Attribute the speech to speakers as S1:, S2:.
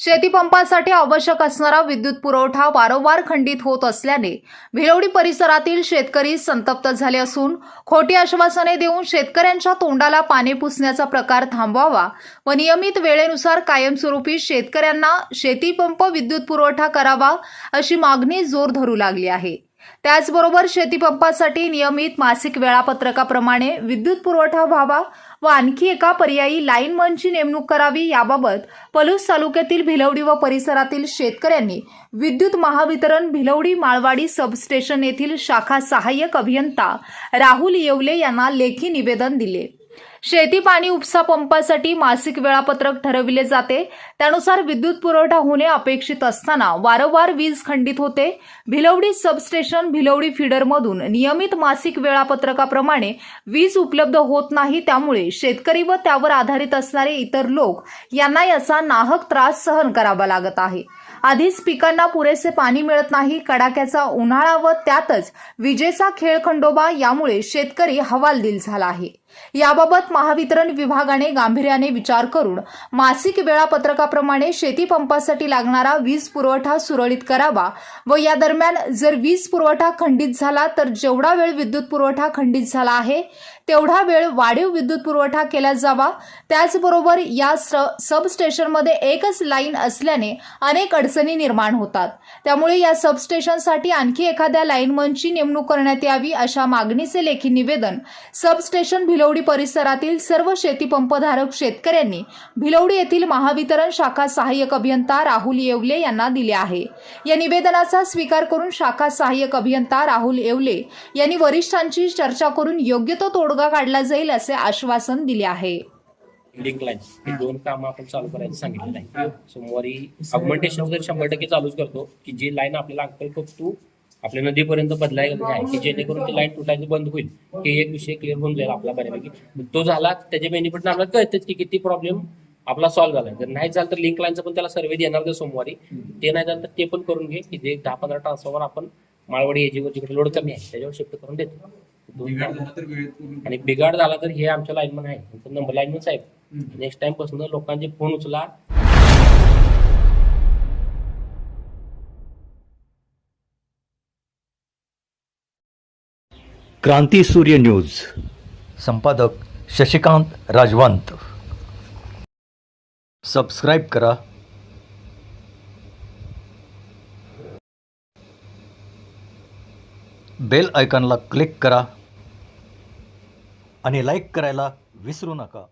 S1: शेतीपंपासाठी आवश्यक असणारा विद्युत पुरवठा वारंवार खंडित होत असल्याने भिलवडी परिसरातील शेतकरी संतप्त झाले असून खोटी आश्वासने देऊन शेतकऱ्यांच्या तोंडाला पाणी पुसण्याचा प्रकार थांबवावा व नियमित वेळेनुसार कायमस्वरूपी शेतकऱ्यांना शेतीपंप विद्युत पुरवठा करावा अशी मागणी जोर धरू लागली आहे. त्याचबरोबर शेतीपंपासाठी नियमित मासिक वेळापत्रकाप्रमाणे विद्युत पुरवठा व्हावा व आणखी एका पर्यायी लाईनमनची नेमणूक करावी याबाबत पलूस तालुक्यातील भिलवडी व परिसरातील शेतकऱ्यांनी विद्युत महावितरण भिलवडी माळवाडी सबस्टेशन येथील शाखा सहाय्यक अभियंता राहुल येवले यांना लेखी निवेदन दिले. शेती पाणी उपसा पंपासाठी मासिक वेळापत्रक ठरविले जाते. त्यानुसार विद्युत पुरवठा होणे अपेक्षित असताना वारंवार वीज खंडित होते. भिलवडी सबस्टेशन भिलवडी फीडरमधून नियमित मासिक वेळापत्रकाप्रमाणे वीज उपलब्ध होत नाही. त्यामुळे शेतकरी व त्यावर आधारित असणारे इतर लोक यांना याचा नाहक त्रास सहन करावा लागत आहे. आधीच पिकांना पुरेसे पाणी मिळत नाही कडाक्याचा उन्हाळा व त्यातच विजेचा खेळ खंडोबा यामुळे शेतकरी हवालदिल झाला आहे. याबाबत महावितरण विभागाने गांभीर्याने विचार करून मासिक वेळापत्रकाप्रमाणे शेती पंपासाठी लागणारा वीज पुरवठा सुरळीत करावा व या दरम्यान जर वीज पुरवठा खंडित झाला तर जेवढा वेळ विद्युत पुरवठा खंडित झाला आहे तेवढा वेळ वाढीव विद्युत पुरवठा केला जावा. त्याचबरोबर या सबस्टेशनमध्ये एकच लाईन असल्याने अनेक अडचणी अडचणी निर्माण होतात. त्यामुळे या सबस्टेशनसाठी आणखी एखाद्या लाईनमनची नेमणूक करण्यात यावी अशा मागणीचे लेखी निवेदन सबस्टेशन भिलवडी परिसरातील सर्व शेतीपंपधारक शेतकऱ्यांनी भिलवडी येथील महावितरण शाखा सहाय्यक अभियंता राहुल येवले यांना दिले आहे. या निवेदनाचा स्वीकार करून शाखा सहाय्यक अभियंता राहुल येवले यांनी वरिष्ठांची चर्चा करून योग्य तो तोडगा काढला जाईल असे आश्वासन दिले आहे.
S2: लिंक लाईन हे दोन कामं आपण चालू करायचं सांगितलेलं आहे सोमवारी ऑगमेंटेशन वगैरे शंभर टक्के चालूच करतो की जी लाईन आपल्याला अंकल टू आपल्या नदीपर्यंत बदलायला आहे की जेणेकरून ती लाईन तुटायची बंद होईल. हे एक विषय क्लिअर होऊन जाईल आपला बऱ्यापैकी. तो झाला त्याचे बेनिफिट आपल्याला कळतेच की किती प्रॉब्लेम आपला सॉल्व्ह झालाय. जर नाही झालं तर लिंक लाईनचं पण त्याला सर्वे देणार ते सोमवारी? ते नाही झालं तर ते पण करून घे की जे दहा पंधरा ट्रान्सफॉर्मर आपण माळवाडी एजीवर जिकडे लोड कमी आहे त्याच्यावर शिफ्ट करून देतो.
S3: झाला तर
S2: आणि बिघाड झाला तर हे आमच्या लाईनमन आहे. नंबर लाईनमन साहेब. नेक्स्ट टाइमपासून लोकांचे फोन उचला.
S4: क्रांती सूर्य न्यूज. संपादक शशिकांत राजवंत. सबस्क्राईब करा. बेल आयकॉनला क्लिक करा. आणि लाईक करायला विसरू नका.